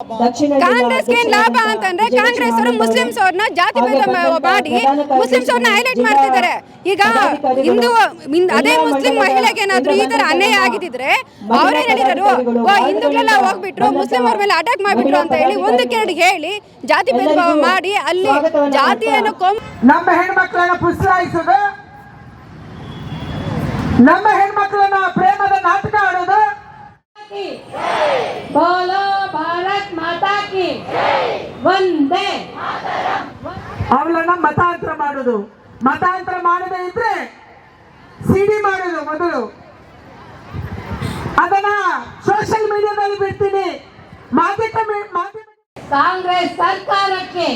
ಕಾಂಗ್ರೆಸ್ಗೆ ಏನ್ ಲಾಭ ಅಂತಂದ್ರೆ ಕಾಂಗ್ರೆಸ್ ಅವರು ಮುಸ್ಲಿಮ್ಸ್ ಅವ್ರನ್ನ ಜಾತಿ ಭೇದ ಮಾಡಿ ಮುಸ್ಲಿಮ್ಸ್ ಅವ್ರನ್ನ ಹೈಲೈಟ್ ಮಾಡ್ತಿದ್ದಾರೆ. ಈಗ ಹಿಂದೂ ಅದೇ ಮುಸ್ಲಿಂ ಮಹಿಳೆಗೆ ಏನಾದ್ರು ಈ ತರ ಅನ್ಯಾಯ ಆಗಿದ್ರೆ ಮಹಿಳಾ ಅವ್ರೇ ಹೇಳಿದ್ರು ಹಿಂದೂಗಳೆಲ್ಲ ಹೋಗ್ಬಿಟ್ರು ಮುಸ್ಲಿಂ ಅವ್ರ ಮೇಲೆ ಅಟ್ಯಾಕ್ ಮಾಡ್ಬಿಟ್ರು ಅಂತ ಹೇಳಿ ಒಂದಕ್ಕೆ ಒಂದಕ್ಕೆರಡು ಹೇಳಿ ಜಾತಿ ಭೇದ ಭಾವ ಮಾಡಿ ಅಲ್ಲಿ ಜಾತಿಯನ್ನು ಕೊಂಬ್ ನಮ್ಮ ಹೆಣ್ಮಕ್ಳನ್ನ ನಮ್ಮ ಹೆಣ್ಮಕ್ಳನ್ನ ಪ್ರೇಮದ ನಾಟಕ ಆಡೋದು बोलो भारत माता की वंदे ಅವಳನ್ನ ಮತಾಂತರ ಮಾಡೋದು ಮತಾಂತರ ಮಾಡದೇ ಇದ್ರೆ ಸಿಡಿ ಮಾಡೋದು ಮೊದಲು ಅದನ್ನ ಸೋಷಿಯಲ್ ಮೀಡಿಯಾದಲ್ಲಿ ಬಿಡ್ತೀನಿ ಮಾಧ್ಯಮ ಮಾಧ್ಯಮ ಕಾಂಗ್ರೆಸ್ ಸರ್ಕಾರಕ್ಕೆ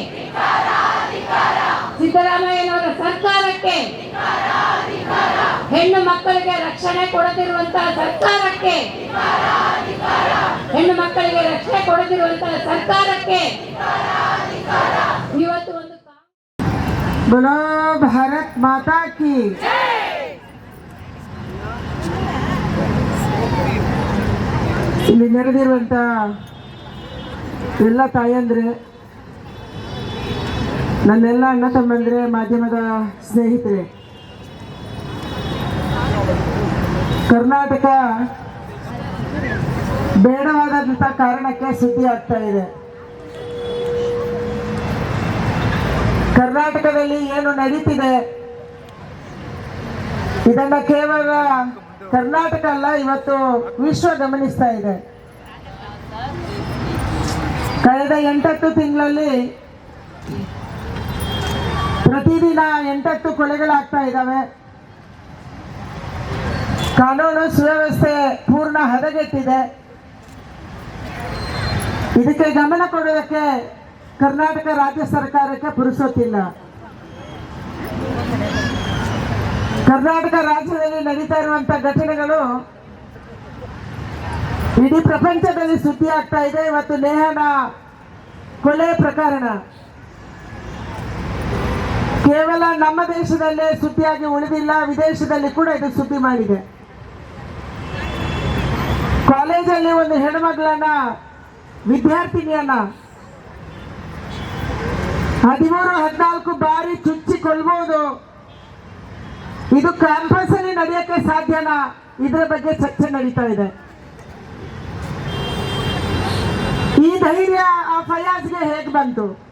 ಸಿದ್ದರಾಮಯ್ಯನವರ ಸರ್ಕಾರಕ್ಕೆ ಹೆಣ್ಣು ಮಕ್ಕಳಿಗೆ ರಕ್ಷಣೆ ಕೊಡದಿರುವಂತಹ ಸರ್ಕಾರಕ್ಕೆ ಹೆಣ್ಣು ಮಕ್ಕಳಿಗೆ ರಕ್ಷಣೆ ಕೊಡದಿರುವಂತಹ ಸರ್ಕಾರಕ್ಕೆ ಇವತ್ತು ಒಂದು ಕಾ- बोलो भारत माता की ಇಲ್ಲಿ ನೆರೆದಿರುವಂತ ಎಲ್ಲ ತಾಯಂದ್ರೆ ನನ್ನೆಲ್ಲ ಅಣ್ಣ ತಮ್ಮಂದ್ರೆ ಮಾಧ್ಯಮದ ಸ್ನೇಹಿತರೆ. ಕರ್ನಾಟಕ ಬೇಡವಾದಂಥ ಕಾರಣಕ್ಕೆ ಸುದ್ದಿ ಆಗ್ತಾ ಇದೆ. ಕರ್ನಾಟಕದಲ್ಲಿ ಏನು ನಡೀತಿದೆ? ಇದನ್ನ ಕೇವಲ ಕರ್ನಾಟಕ ಅಲ್ಲ, ಇವತ್ತು ವಿಶ್ವ ಗಮನಿಸ್ತಾ ಇದೆ. ಕಳೆದ ಎಂಟತ್ತು ತಿಂಗಳಲ್ಲಿ ಪ್ರತಿದಿನ ಎಂಟತ್ತು ಕೊಲೆಗಳಾಗ್ತಾ ಇದ್ದಾವೆ. ಕಾನೂನು ಸುವ್ಯವಸ್ಥೆ ಪೂರ್ಣ ಹದಗೆಟ್ಟಿದೆ. ಇದಕ್ಕೆ ಗಮನ ಕೊಡೋದಕ್ಕೆ ಕರ್ನಾಟಕ ರಾಜ್ಯ ಸರ್ಕಾರಕ್ಕೆ ಪುರುಸೊತ್ತಿಲ್ಲ. ಕರ್ನಾಟಕ ರಾಜ್ಯದಲ್ಲಿ ನಡೀತಾ ಇರುವಂತ ಘಟನೆಗಳು ಇಡೀ ಪ್ರಪಂಚದಲ್ಲಿ ಸುದ್ದಿ ಆಗ್ತಾ ಇದೆ. ಇವತ್ತು ನೇಹನ ಕೊಲೆ ಪ್ರಕರಣ. ಕೇವಲ ನಮ್ಮ ದೇಶದಲ್ಲೇ ಸುದ್ದಿಯಾಗಿ ಉಳಿದಿಲ್ಲ, ವಿದೇಶದಲ್ಲಿ ಕೂಡ ಇದು ಸುದ್ದಿ ಮಾಡಿದೆ. ಕಾಲೇಜಲ್ಲಿ ಒಂದು ಹೆಣ್ಮಗಳನ್ನ, ವಿದ್ಯಾರ್ಥಿನಿಯನ್ನ ಹದಿಮೂರು, ಹದಿನಾಲ್ಕು ಬಾರಿ ಚುಚ್ಚಿಕೊಳ್ಬಹುದು ಇದು ಕ್ಯಾಂಪಸ್ ಅಲ್ಲಿ ನಡೆಯಕ್ಕೆ ಸಾಧ್ಯನಾ? ಇದರ ಬಗ್ಗೆ ಚರ್ಚೆ ನಡೀತಾ ಇದೆ. ಈ ಧೈರ್ಯ ಆ ಫಯಾಜ್ಗೆ ಹೇಗೆ ಬಂತು?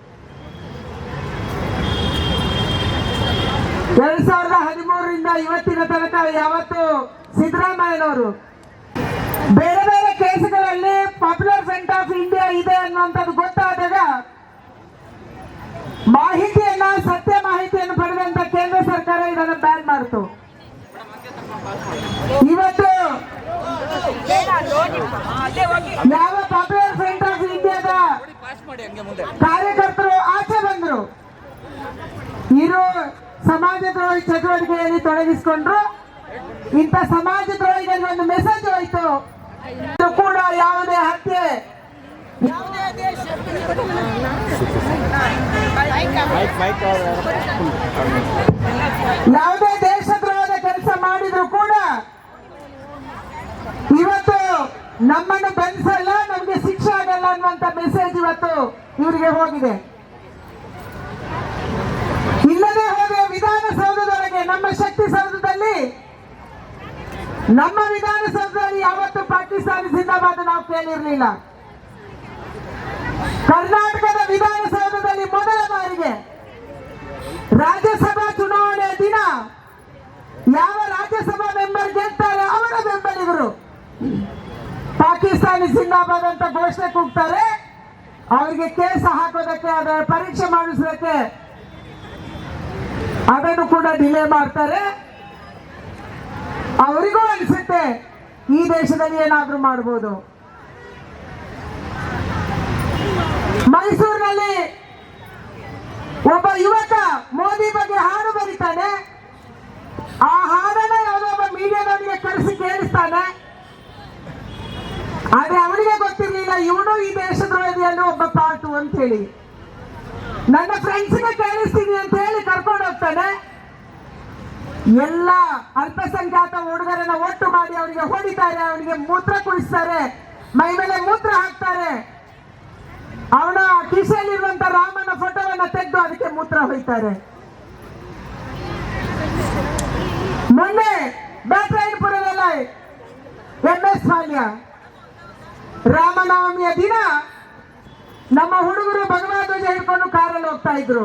ಎರಡ್ ಸಾವಿರದ ಹದಿಮೂರರಿಂದ ಇವತ್ತಿನ ತನಕ ಯಾವತ್ತು ಸಿದ್ದರಾಮಯ್ಯನವರು ಬೇರೆ ಬೇರೆ ಕೇಸುಗಳಲ್ಲಿ ಪಾಪ್ಯುಲರ್ ಫ್ರಂಟ್ ಆಫ್ ಇಂಡಿಯಾ ಇದೆ ಅನ್ನುವಂಥದ್ದು ಗೊತ್ತಾದಾಗ ಮಾಹಿತಿಯನ್ನ ಸತ್ಯ ಮಾಹಿತಿಯನ್ನು ಪಡೆದಂತ ಕೇಂದ್ರ ಸರ್ಕಾರ ಇದನ್ನು ಬ್ಯಾನ್ ಮಾಡಿತು. ಇವತ್ತು ಯಾವ ಪಾಪ್ಯುಲರ್ ಫ್ರಂಟ್ ಆಫ್ ಇಂಡಿಯಾದ ಕಾರ್ಯಕರ್ತರು ಆಚೆ ಬಂದರು. ಇರೋ ಸಮಾಜದ್ರೋಹಿ ಚಟುವಟಿಕೆಯಲ್ಲಿ ತೊಡಗಿಸಿಕೊಂಡ್ರು. ಇಂಥ ಸಮಾಜದ್ರೋಹಿಗಳಿಗೆ ಒಂದು ಮೆಸೇಜ್ ಹೋಯ್ತು. ಇದು ಕೂಡ ಯಾವುದೇ ಹತ್ಯೆ. ಯಾವುದೇ ದೇಶದ್ರೋಹದ ಕೆಲಸ ಮಾಡಿದ್ರು ಕೂಡ ಇವತ್ತು ನಮ್ಮನ್ನು ಬಂಧಿಸಲ್ಲ ನಮಗೆ ಶಿಕ್ಷೆ ಆಗಲ್ಲ ಅನ್ನುವಂತ ಮೆಸೇಜ್ ಇವತ್ತು ಇವರಿಗೆ ಹೋಗಿದೆ ಇಲ್ಲದೆ ಹೋದ ವಿಧಾನಸೌಧದೊಳಗೆ ನಮ್ಮ ಶಕ್ತಿ ಸೌಧದಲ್ಲಿ, ನಮ್ಮ ವಿಧಾನಸೌಧದಲ್ಲಿ ಯಾವತ್ತು ಪಾಕಿಸ್ತಾನ ಜಿಂದಾಬಾದ್ ನಾವು ಕೇಳಿರ್ಲಿಲ್ಲ. ಕರ್ನಾಟಕದ ವಿಧಾನಸೌಧದಲ್ಲಿ ಮೊದಲ ಬಾರಿಗೆ ರಾಜ್ಯಸಭಾ ಚುನಾವಣೆ ದಿನ ಯಾವ ರಾಜ್ಯಸಭಾ ಮೆಂಬರ್ ಗೆಲ್ತಾರೆ ಅವರ ಬೆಂಬಲಿಗರು? ಪಾಕಿಸ್ತಾನಿ ಜಿಂದಾಬಾದ್ ಅಂತ ಘೋಷಣೆ ಕೂಗ್ತಾರೆ. ಅವರಿಗೆ ಕೇಸ್ ಹಾಕೋದಕ್ಕೆ, ಅದರ ಪರೀಕ್ಷೆ ಮಾಡಿಸೋದಕ್ಕೆ ಅದನ್ನು ಕೂಡ ಡಿಲೇ ಮಾಡ್ತಾರೆ. ಅವರಿಗೂ ಅನಿಸುತ್ತೆ, ಈ ದೇಶದಲ್ಲಿ ಏನಾದರೂ ಮಾಡ್ಬೋದು. ಮೈಸೂರಿನಲ್ಲಿ ಒಬ್ಬ ಯುವಕ ಮೋದಿ ಬಗ್ಗೆ ಹಾಡು ಬರೀತಾನೆ. ಆ ಹಾಡನ್ನ ಯಾವುದೋ ಮೀಡಿಯಾದವರಿಗೆ ಕರೆಸಿ ಕೇಳಿಸ್ತಾನೆ. ಆದ್ರೆ ಅವನಿಗೆ ಗೊತ್ತಿರಲಿಲ್ಲ, ಇವನು ಈ ದೇಶದ್ರೋಹಿಯನ್ನು ಒಬ್ಬ ಪಾಟು ಅಂತ ಹೇಳಿ ನನ್ನ ಫ್ರೆಂಡ್ಸ್ಗೆ ಕೇಳಿಸ್ತೀನಿ ಅಂತ ಹೇಳಿ ಕರ್ಕೊಂಡು ಹೋಗ್ತಾನೆ. ಎಲ್ಲ ಅಲ್ಪಸಂಖ್ಯಾತ ಹುಡುಗರನ್ನ ಒಟ್ಟು ಮಾಡಿ ಅವನಿಗೆ ಹೊಡಿತಾರೆ, ಅವನಿಗೆ ಮೂತ್ರ ಕುಡಿಸ್ತಾರೆ ಮೈ ಮೇಲೆ ಮೂತ್ರ ಹಾಕ್ತಾರೆ. ಅವನ ಕಿಸೆಯಲ್ಲಿರುವಂತ ರಾಮನ ಫೋಟೋವನ್ನ ತೆಗೆದು ಅದಕ್ಕೆ ಮೂತ್ರ ಹೊಯ್ತಾರೆ. ಮೊನ್ನೆ ಬ್ಯಾಟರಾಯನಪುರದಲ್ಲಿ ಎಂ ಎಸ್ ಮಾಲ್ಯ ರಾಮನವಮಿಯ ದಿನ ನಮ್ಮ ಹುಡುಗರು ಹಿಡ್ಕೊಂಡು ಕಾರಲ್ಲಿ ಹೋಗ್ತಾ ಇದ್ರು.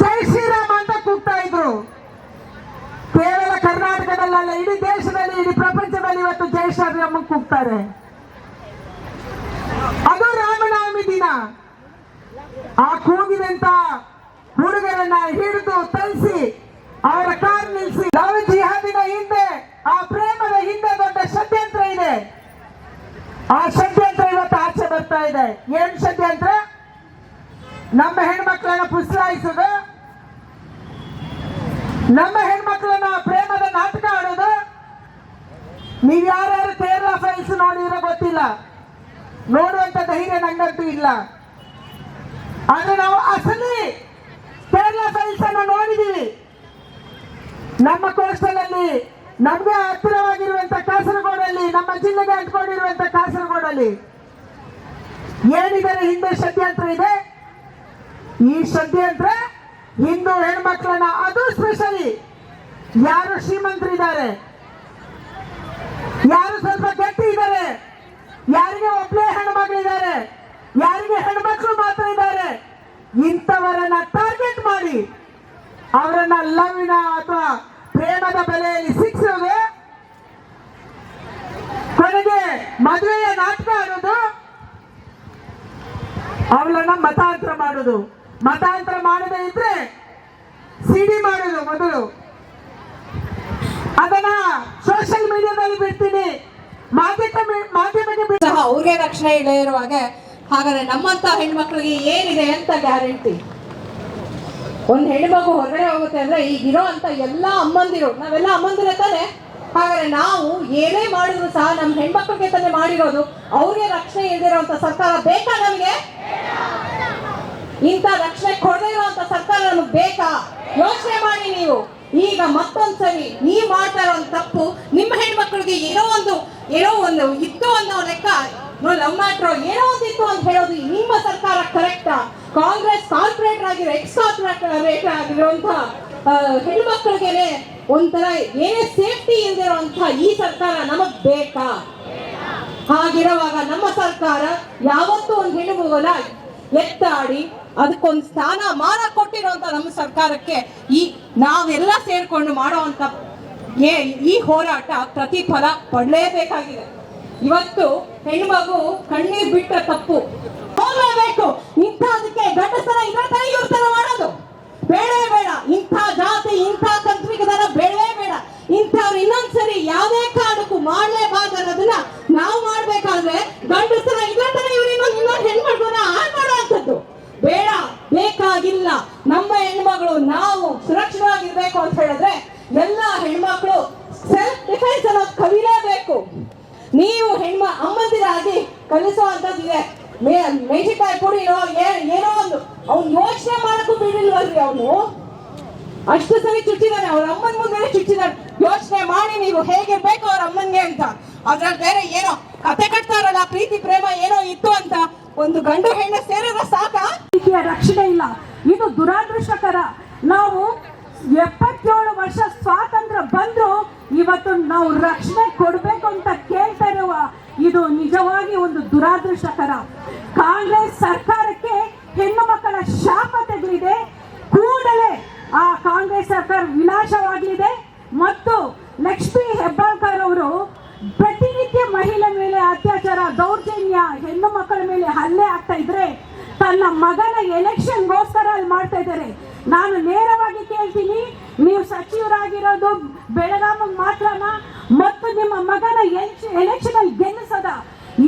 ಜೈ ಶ್ರೀರಾಮ ಅಂತ ಕೂಗ್ತಾ ಇದ್ರು. ಕೇವಲ ಕರ್ನಾಟಕದಲ್ಲ ಇಡೀ ದೇಶದಲ್ಲಿ, ಇಡೀ ಪ್ರಪಂಚದಲ್ಲಿ ಇವತ್ತು ಜೈ ಶ್ರೀರಾಮ ಕೂಗ್ತಾರೆ. ಅದು ರಾಮನವಮಿ ದಿನ. ಆ ಕೂಗಿದಂತ ಹುಡುಗರನ್ನ ಹಿಡಿದು ತರಿಸಿ ಅವರ ಕಾರ್ ನಿಲ್ಲಿಸಿ ಜಿಹಾದಿನ ಹಿಂದೆ, ಆ ಪ್ರೇಮದ ಹಿಂದೆ ದೊಡ್ಡ ಷಡ್ಯಂತ್ರ ಇದೆ. ಆ ಷಡ್ಯಂತ್ರ ಇವತ್ತು ಆಚೆ ಬರ್ತಾ ಇದೆ. ಏನ್ ಷಡ್ಯಂತ್ರ ನಮ್ಮ ಹೆಣ್ಮಕ್ಳನ್ನ ಪುಸಲಾಯಿಸೋದು ನಮ್ಮ ಹೆಣ್ಮಕ್ಳನ್ನ ಪ್ರೇಮದ ನಾಟಕ ಆಡೋದು. ನೀವ್ ಯಾರ್ಯಾರು ಕೇರಳ ಫೈಲ್ಸ್ ನೋಡಿದ್ರೆ ಗೊತ್ತಿಲ್ಲ. ನೋಡುವಂತ ಧೈರ್ಯ ನಂಗಂತೂ ಇಲ್ಲ. ಆದ್ರೆ ನಾವು ಅಸಲಿ ಕೇರಳ ಫೈಲ್ಸ್ ಅನ್ನು ನೋಡಿದೀವಿ. ನಮ್ಮ ಕೋಸ್ಟಲಲ್ಲಿ ನಮ್ಗೆ ಹತ್ತಿರವಾಗಿರುವಂತ ಕಾಸರಗೋಡಲ್ಲಿ, ನಮ್ಮ ಜಿಲ್ಲೆಗೆ ಅಂಟ್ಕೊಂಡಿರುವಂತ ಕಾಸರಗೋಡಲ್ಲಿ ಏನಿದ್ದಾರೆ ಹಿಂದೆ ಷಡ್ಯಂತ್ರ ಇದೆ? ಈ ಷಡ್ಯಂತ್ರ ಹಿಂದೂ ಹೆಣ್ಮಕ್ಳನ್ನ ಅದು ಸ್ಪೆಷಲಿ. ಯಾರು ಶ್ರೀಮಂತರಿದ್ದಾರೆ? ಯಾರು ಸ್ವಲ್ಪ ಗಟ್ಟಿ ಇದ್ದಾರೆ? ಯಾರಿಗೆ ಒಬ್ಬಳೇ ಹೆಣ್ಮಕ್ಳಿದ್ದಾರೆ ಯಾರಿಗೆ ಹೆಣ್ಮಕ್ಳು ಮಾತ್ರ ಇದ್ದಾರೆ? ಇಂಥವರನ್ನ ಟಾರ್ಗೆಟ್ ಮಾಡಿ. ಅವರನ್ನ ಲವ್ನ ಅಥವಾ ಪ್ರೇಮದ ಬೆಲೆಯಲ್ಲಿ ಸಿಕ್ಸೋದು ಕೊನೆಗೆ ಮದುವೆಯ ನಾಟಕ ಆಡೋದು. ಅವಳನ್ನ ಮತಾಂತರ ಮಾಡೋದು ಮತಾಂತರ ಮಾಡದೇ ಇದ್ರೆ ಸಿಡಿ ಮಾಡೋದು ಮೊದಲು. ಅದನ್ನ ಸೋಷಿಯಲ್ ಮೀಡಿಯಾದಲ್ಲಿ ಬಿಡ್ತೀನಿ. ಮಾಧ್ಯಮ ಮಾಧ್ಯಮಕ್ಕೆ ಸಹ ಅವ್ರಿಗೆ ರಕ್ಷಣೆ ಇಲ್ಲ ಇರುವಾಗ ಹಾಗಾದ್ರೆ ನಮ್ಮಂತ ಹೆಣ್ಮಕ್ಳಿಗೆ ಏನಿದೆ ಅಂತ ಗ್ಯಾರಂಟಿ ಒಂದ್ ಹೆಣ್ಮಗು ಹೊರಗಡೆ ಹೋಗುತ್ತೆ ಅಂದ್ರೆ ಈಗಿರೋ ಅಂತ ಎಲ್ಲಾ ಅಮ್ಮಂದಿರು, ನಾವೆಲ್ಲ ಅಮ್ಮಂದಿರ ತಾನೆ? ಹಾಗಾದ್ರೆ ನಾವು ಏನೇ ಮಾಡಿದ್ರು ಸಹ ನಮ್ಮ ಹೆಣ್ಮಕ್ಳಿಗೆ ತಾನೆ ಮಾಡಿರೋದು? ಅವ್ರಿಗೆ ರಕ್ಷಣೆ ಇಲ್ದಿರೋಂತ ಸರ್ಕಾರ ಬೇಕಾ ನಮಗೆ? ಇಂಥ ರಕ್ಷಣೆ ಕೊಡದೇ ಇರುವಂತ ಸರ್ಕಾರ ನಮಗೆ ಬೇಕಾ? ಯೋಚನೆ ಮಾಡಿ ನೀವು. ಈಗ ಮತ್ತೊಂದ್ಸರಿ ನೀವ್ ಮಾಡ್ತಾ ಇರೋ ತಪ್ಪು ನಿಮ್ಮ ಹೆಣ್ಮಕ್ಳಿಗೆ ಏನೋ ಒಂದು ಏನೋ ಒಂದು ಇತ್ತು ಅನ್ನೋ ಲೆಕ್ಕ. ಲವ್ ಮ್ಯಾಟ್ರೋ ಏನೋ ಒಂದು ಇತ್ತು ಅಂತ ಹೇಳೋದು ನಿಮ್ಮ ಸರ್ಕಾರ ಕರೆಕ್ಟಾ? ಕಾಂಗ್ರೆಸ್ ಕಾರ್ಪೊರೇಟರ್ ಆಗಿರೋ ಎಕ್ಸ್ ಕಾರ್ಪೊರೇಟರ್ ಆಗಿರುವಂತಹ ಹೆಣ್ಮಕ್ಳಿಗೆ ಒಂಥರ ಏನೇ ಸೇಫ್ಟಿ ಇಲ್ದಿರುವಂತ ಈ ಸರ್ಕಾರ ನಮಗ್ ಬೇಕಾ? ಹಾಗಿರುವಾಗ ನಮ್ಮ ಸರ್ಕಾರ ಯಾವತ್ತೂ ಒಂದು ಹೆಣ್ಣು ಎತ್ತಾಡಿ ಅದಕ್ಕೊಂದು ಸ್ಥಾನ ಮಾನ ಕೊಟ್ಟಿರುವಂತ ನಮ್ಮ ಸರ್ಕಾರಕ್ಕೆ ಈ ನಾವೆಲ್ಲ ಸೇರ್ಕೊಂಡು ಮಾಡುವಂತ ಈ ಹೋರಾಟ ಪ್ರತಿಫಲ ಪಡಲೇಬೇಕಾಗಿದೆ. ಇವತ್ತು ಹೆಣ್ಮಗು ಕಣ್ಣೀರ್ ಬಿಟ್ಟ ತಪ್ಪು ಹೋಗ್ಲೇಬೇಕು ಇಂಥದಕ್ಕೆ ಗಂಡಸರ ಇದ್ರ ತರ ಇವ್ರ ತರ ಮಾಡೋದು ಬೇಡವೇ ಬೇಡ ಇಂಥ ಜಾತಿ ಇಂಥ ತಾಂತ್ರಿಕದನ ಬೇಡವೇ ಬೇಡ ಇಂಥವ್ರು ಇನ್ನೊಂದ್ಸರಿ ಯಾವುದೇ ಕಾರಣಕ್ಕೂ ಮಾಡ್ಲೇಬಾರ್ದು ಅನ್ನೋದನ್ನ ನಾವು ಮಾಡ್ಬೇಕಾದ್ರೆ ಗಂಡಸರ ಇದ್ರ ತರ ಇವ್ರು ಇನ್ನೊಂದು ಇನ್ನೊಂದು ಹೆಣ್ಮಕ್ಳನ್ನ ಹಾಳು ಮಾಡುವಂಥದ್ದು ಬೇಡ ಬೇಕಾಗಿಲ್ಲ ನಮ್ಮ ಹೆಣ್ಮಗಳು ನಾವು ಸುರಕ್ಷಿತವಾಗಿರ್ಬೇಕು ಅಂತ ಹೇಳಿದ್ರೆ ಎಲ್ಲ ಹೆಣ್ಮಕ್ಳು ಸೆಲ್ಫ್ ಡಿಫೆನ್ಸ್ ಅನ್ನೋದು ಕಲಿಲೇಬೇಕು ನೀವು ಹೆಣ್ಮ ಅಮ್ಮಂದಿರಾಗಿ ಕಲಿಸುವಂತದ್ದಿದೆ ಮೇ ಮೆಣಸಿನ್ಕಾಯಿ ಪುಡಿನೋ ಏ- ಏನೋ ಒಂದು ಅವ್ನು ಯೋಚನೆ ಮಾಡಕ್ಕೂ ಬಿಡಿಲ್ವಲ್ರಿ ಅವನು ಅಷ್ಟು ಸರಿ ಚುಚ್ಚಿದಾನೆ ಅವ್ರ ಅಮ್ಮನ ಮುಂದೆ ಚುಚ್ಚಿದಾನೆ ಯೋಚನೆ ಮಾಡಿ ನೀವು ಹೇಗಿರ್ಬೇಕು ಅವ್ರ ಅಮ್ಮನ್ಗೆ ಅಂತ ಅದ್ರಲ್ಲಿ ಬೇರೆ ಏನೋ ಕತೆ ಕಟ್ತಾರಲ್ಲ ಪ್ರೀತಿ ಪ್ರೇಮ ಏನೋ ಇತ್ತು ಅಂತ ಒಂದು ಗಂಡು ಹೆಣ್ಣು ಸೇರಿದ್ರೆ ಸಾಕ? ರಕ್ಷಣೆ ಇಲ್ಲ. ಇದು ದುರಾದೃಷ್ಟಕರ. ನಾವು ಎಪ್ಪತ್ತೇಳು ವರ್ಷ ಸ್ವಾತಂತ್ರ್ಯ ಬಂದ್ರು ಇವತ್ತು ನಾವು ರಕ್ಷಣೆ ಕೊಡಬೇಕು ಅಂತ ಕೇಳ್ತಾ ಇರುವ ಇದು ನಿಜವಾಗಿ ಒಂದು ದುರಾದೃಷ್ಟಕರ. ಕಾಂಗ್ರೆಸ್ ಸರ್ಕಾರಕ್ಕೆ ಹೆಣ್ಣು ಮಕ್ಕಳ ಶಾಪ ತೆಗಲಿದೆ ಕೂಡಲೇ ಆ ಕಾಂಗ್ರೆಸ್ ಸರ್ಕಾರ ವಿನಾಶವಾಗಲಿದೆ. ಮತ್ತು ಲಕ್ಷ್ಮಿ ಹೆಬ್ಬಾಳ್ಕರ್ ಅವರು ಪ್ರತಿನಿತ್ಯ ಮಹಿಳೆ ಮೇಲೆ ಅತ್ಯಾಚಾರ, ದೌರ್ಜನ್ಯ, ಹೆಣ್ಣು ಮಕ್ಕಳ ಮೇಲೆ ಹಲ್ಲೆ ಆಗ್ತಾ ಇದ್ರೆ ತನ್ನ ಮಗನ ಎಲೆಕ್ಷನ್ಗೋಸ್ಕರ ಅಲ್ಲಿ ಮಾಡ್ತಾ ಇದ್ದಾರೆ. ನಾನು ನೇರವಾಗಿ ಕೇಳ್ತೀನಿ, ನೀವು ಸಚಿವರಾಗಿರೋದು ಬೆಳಗಾವಿಗೆ ಮಾತ್ರನಾ, ಮತ್ತು ನಿಮ್ಮ ಮಗನ ಎಲೆಕ್ಷನ್ ಅಲ್ಲಿ ಗೆಲ್ಲಿಸದ.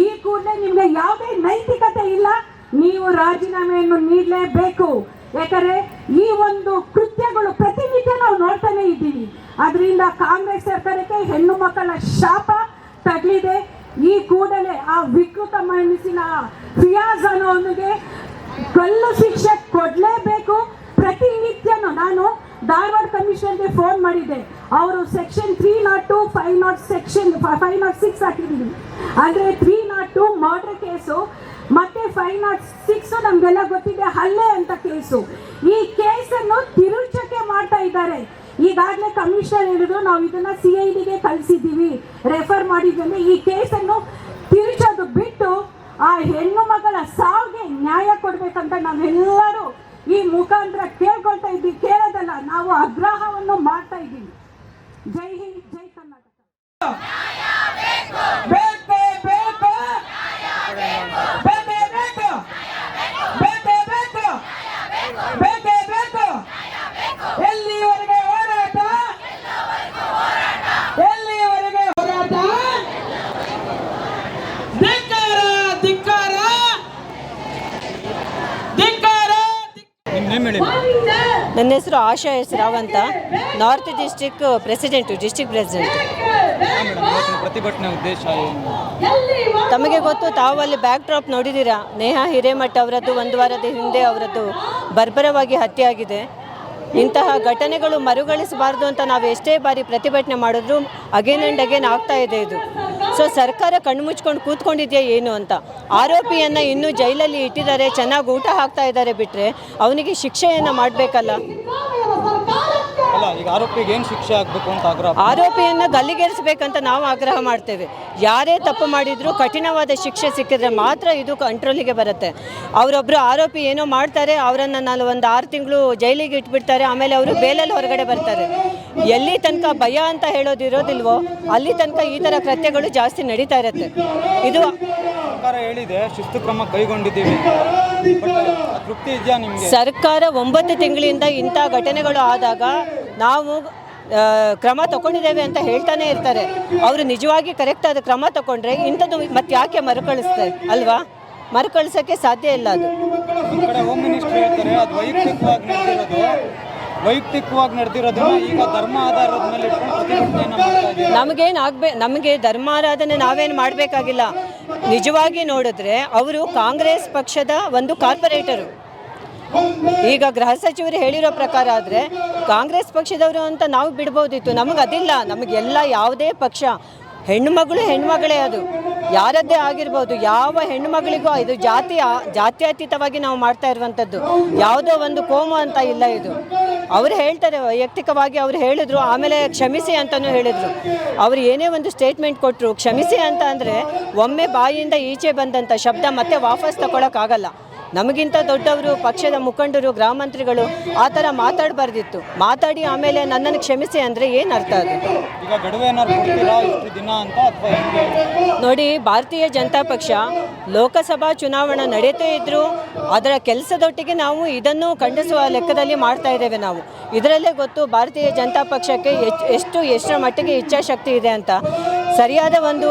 ಈ ಕೂಡಲೇ ನಿಮ್ಗೆ ಯಾವುದೇ ನೈತಿಕತೆ ಇಲ್ಲ. ನೀವು ರಾಜೀನಾಮೆಯನ್ನು ನೀಡಲೇಬೇಕು. ಯಾಕಂದ್ರೆ ಈ ಒಂದು ಕೃತ್ಯಗಳು ಪ್ರತಿನಿತ್ಯ ನಾವು ನೋಡ್ತಾನೆ ಇದ್ದೀವಿ. ಅದರಿಂದ ಕಾಂಗ್ರೆಸ್ ಸರ್ಕಾರಕ್ಕೆ ಹೆಣ್ಣು ಮಕ್ಕಳ ಶಾಪ ತಗಲಿದೆ. ಈ ಕೂಡಲೇ ಆ ವಿಕೃತ ಮನಸ್ಸಿನ ಫಿಯಾಜ್ ಅನ್ನೋನಿಗೆ ಕಲ್ಲು ಶಿಕ್ಷೆ ಕೊಡಲೇಬೇಕು. ಪ್ರತಿನಿತ್ಯನೂ ನಾನು ಧಾರವಾಡ ಕಮಿಷನ್ಗೆ ಫೋನ್ ಮಾಡಿದ್ದೆ. ಅವರು section three nought two five nought section five nought six ಹಾಕಿದ್ದೀನಿ. ಅಂದರೆ three nought two murder case, ಮತ್ತೆ ಫೈವ್ ನಾಟ್ ಸಿಕ್ಸ್ ನಮಗೆಲ್ಲ ಗೊತ್ತಿದೆ ಹಲ್ಲೆ ಅಂತ ಕೇಸು. ಈ ಕೇಸನ್ನು ತಿರುಚಕ್ಕೆ ಮಾಡ್ತಾ ಇದ್ದಾರೆ. ಈಗಾಗಲೇ ಕಮಿಷನರ್ ಹೇಳಿದ್ರು, ನಾವು ಇದನ್ನ ಸಿ ಐ ಡಿಗೆ ಕಳಿಸಿದ್ದೀವಿ. ರೆಫರ್ ಮಾಡಿದ್ದೇವೆ ಈ ಕೇಸನ್ನು ತಿರುಚೋದು ಬಿಟ್ಟು ಆ ಹೆಣ್ಣು ಮಗಳ ಸಾವಿಗೆ ನ್ಯಾಯ ಕೊಡಬೇಕಂತ ನಾವೆಲ್ಲರೂ ಈ ಮುಖಾಂತರ ಕೇಳ್ಕೊಳ್ತಾ ಇದ್ದೀವಿ ಕೇಳೋದಲ್ಲ ನಾವು ಆಗ್ರಹವನ್ನು ಮಾಡ್ತಾ ಇದ್ದೀವಿ ಜೈ ಹಿಂದ್ ಜೈ ಕರ್ನಾಟಕ ಬೇಕೇ ಬೇಕು ಬೇಕೇ ಬೇಕು ಬೇಕೇ ಬೇಕು ಬೇಕೇ ಬೇಕು ಎಲ್ಲಿವರೆಗೆ ಹೋರಾಟ ಎಲ್ಲಿವರೆಗೆ ಹೋರಾಟ ಧಿಕ್ಕಾರ ಧಿಕ್ಕಾರ ಧಿಕ್ಕಾರ ನಿಮ್ಮ ನೇಮ್ ಹೇಳಿ ನನ್ನ ಹೆಸರು ಆಶಾ ಎಸ್ ರಾವ್ ಅಂತ. North district president district president ಪ್ರತಿಭಟನೆ ಉದ್ದೇಶ ತಮಗೆ ಗೊತ್ತು ತಾವು ಅಲ್ಲಿ ಬ್ಯಾಕ್ ಡ್ರಾಪ್ ನೋಡಿದ್ದೀರಾ? ನೇಹಾ ಹಿರೇಮಠ್ ಅವರದ್ದು ಒಂದು ವಾರದ ಹಿಂದೆ ಅವರದ್ದು ಬರ್ಬರವಾಗಿ ಹತ್ಯೆ ಆಗಿದೆ ಇಂತಹ ಘಟನೆಗಳು ಮರುಗಳಿಸಬಾರ್ದು ಅಂತ ನಾವು ಎಷ್ಟೇ ಬಾರಿ ಪ್ರತಿಭಟನೆ ಮಾಡಿದ್ರು ಅಗೇನ್ ಆ್ಯಂಡ್ ಅಗೇನ್ ಆಗ್ತಾ ಇದೆ ಇದು. ಸೊ ಸರ್ಕಾರ ಕಣ್ಮುಚ್ಕೊಂಡು ಕೂತ್ಕೊಂಡಿದೆಯಾ ಏನು ಅಂತ? ಆರೋಪಿಯನ್ನು ಇನ್ನೂ ಜೈಲಲ್ಲಿ ಇಟ್ಟಿದ್ದಾರೆ, ಚೆನ್ನಾಗಿ ಊಟ ಹಾಕ್ತಾ ಇದ್ದಾರೆ ಬಿಟ್ಟರೆ ಅವನಿಗೆ ಶಿಕ್ಷೆಯನ್ನು ಮಾಡಬೇಕಲ್ಲ? ಅಲ್ಲ ಈಗ ಆರೋಪಿಗೆ ಏನು ಶಿಕ್ಷೆ ಆಗಬೇಕು ಅಂತ ಆಗ್ರಹ ಆರೋಪಿಯನ್ನು ಗಲ್ಲಿಗೇರಿಸಬೇಕಂತ ನಾವು ಆಗ್ರಹ ಮಾಡ್ತೇವೆ. ಯಾರೇ ತಪ್ಪು ಮಾಡಿದರೂ ಕಠಿಣವಾದ ಶಿಕ್ಷೆ ಸಿಕ್ಕಿದ್ರೆ ಮಾತ್ರ ಇದು ಕಂಟ್ರೋಲಿಗೆ ಬರುತ್ತೆ. ಅವರೊಬ್ಬರು ಆರೋಪಿ ಏನೋ ಮಾಡ್ತಾರೆ ಅವರನ್ನು ನಾನು ಒಂದು ಆರು ತಿಂಗಳು ಜೈಲಿಗೆ ಇಟ್ಬಿಡ್ತಾರೆ ಆಮೇಲೆ ಅವರು ಬೇಲಲ್ಲಿ ಹೊರಗಡೆ ಬರ್ತಾರೆ. ಎಲ್ಲಿ ತನಕ ಭಯ ಅಂತ ಹೇಳೋದು ಇರೋದಿಲ್ವೋ ಅಲ್ಲಿ ತನಕ ಈ ಥರ ಕೃತ್ಯಗಳು ಜಾಸ್ತಿ ನಡೀತಾ ಇರುತ್ತೆ. ಇದು ಸರ್ಕಾರ ಹೇಳಿದೆ ಶಿಸ್ತು ಕ್ರಮ ಕೈಗೊಂಡಿದ್ದೀವಿ. ತೃಪ್ತಿ ಇದೆಯಾ ನಿಮಗೆ? ಸರ್ಕಾರ ಒಂಬತ್ತು ತಿಂಗಳಿಂದ ಇಂಥ ಘಟನೆಗಳು ಆದಾಗ ನಾವು ಕ್ರಮ ತಗೊಂಡಿದ್ದೇವೆ ಅಂತ ಹೇಳ್ತಾನೆ ಇರ್ತಾರೆ. ಅವರು ನಿಜವಾಗಿ ಕರೆಕ್ಟ್ ಆದ ಕ್ರಮ ತಗೊಂಡ್ರೆ ಇಂಥದ್ದು ಮತ್ತೆ ಯಾಕೆ ಮರುಕಳಿಸ್ತಾರೆ ಅಲ್ವಾ? ಮರುಕಳಿಸೋಕ್ಕೆ ಸಾಧ್ಯ ಇಲ್ಲ ಅದು. ವೈಯಕ್ತಿಕವಾಗಿ ನಡೆದಿರೋದು. ಈಗ ಧರ್ಮ ಆಧಾರದ ಮೇಲೆ ನಮಗೇನು ಆಗ್ಬೇ ನಮಗೆ ಧರ್ಮಾರಾಧನೆ ನಾವೇನು ಮಾಡಬೇಕಾಗಿಲ್ಲ. ನಿಜವಾಗಿ ನೋಡಿದ್ರೆ ಅವರು ಕಾಂಗ್ರೆಸ್ ಪಕ್ಷದ ಒಂದು ಕಾರ್ಪೊರೇಟರು. ಈಗ ಗೃಹ ಸಚಿವರು ಹೇಳಿರೋ ಪ್ರಕಾರ ಆದರೆ ಕಾಂಗ್ರೆಸ್ ಪಕ್ಷದವರು ಅಂತ ನಾವು ಬಿಡ್ಬೋದಿತ್ತು. ನಮಗೆ ಅದಿಲ್ಲ. ನಮಗೆಲ್ಲ ಯಾವುದೇ ಪಕ್ಷ. ಹೆಣ್ಣುಮಗಳು ಹೆಣ್ಮಗಳೇ ಅದು. ಯಾರದ್ದೇ ಆಗಿರ್ಬೋದು. ಯಾವ ಹೆಣ್ಣುಮಗಳಿಗೂ ಇದು ಜಾತಿ, ಜಾತ್ಯತೀತವಾಗಿ ನಾವು ಮಾಡ್ತಾ ಇರುವಂಥದ್ದು ಯಾವುದೋ ಒಂದು ಕೋಮು ಅಂತ ಇಲ್ಲ ಇದು. ಅವರು ಹೇಳ್ತಾರೆ, ವೈಯಕ್ತಿಕವಾಗಿ ಅವ್ರು ಹೇಳಿದ್ರು, ಆಮೇಲೆ ಕ್ಷಮಿಸಿ ಅಂತಲೂ ಹೇಳಿದರು. ಅವರು ಏನೇ ಒಂದು ಸ್ಟೇಟ್ಮೆಂಟ್ ಕೊಟ್ಟರು ಕ್ಷಮಿಸಿ ಅಂತ ಅಂದರೆ ಒಮ್ಮೆ ಬಾಯಿಯಿಂದ ಈಚೆ ಬಂದಂಥ ಶಬ್ದ ಮತ್ತೆ ವಾಪಸ್ ತಗೊಳಕ್ಕಾಗಲ್ಲ ನಮಗಿಂತ ದೊಡ್ಡವರು ಪಕ್ಷದ ಮುಖಂಡರು ಗ್ರಾಮಂತ್ರಿಗಳು ಆ ಥರ ಮಾತಾಡಬಾರ್ದಿತ್ತು. ಮಾತಾಡಿ ಆಮೇಲೆ ನನ್ನನ್ನು ಕ್ಷಮಿಸಿ ಅಂದರೆ ಏನು ಅರ್ಥ ಅದು ನೋಡಿ ಭಾರತೀಯ ಜನತಾ ಪಕ್ಷ ಲೋಕಸಭಾ ಚುನಾವಣೆ ನಡೀತೇ ಇದ್ದರೂ ಅದರ ಕೆಲಸದೊಟ್ಟಿಗೆ ನಾವು ಇದನ್ನು ಖಂಡಿಸುವ ಲೆಕ್ಕದಲ್ಲಿ ಮಾಡ್ತಾ ಇದ್ದೇವೆ ನಾವು. ಇದರಲ್ಲೇ ಗೊತ್ತು ಭಾರತೀಯ ಜನತಾ ಪಕ್ಷಕ್ಕೆ ಎಷ್ಟು ಎಷ್ಟರ ಮಟ್ಟಿಗೆ ಇಚ್ಛಾಶಕ್ತಿ ಇದೆ ಅಂತ. ಸರಿಯಾದ ಒಂದು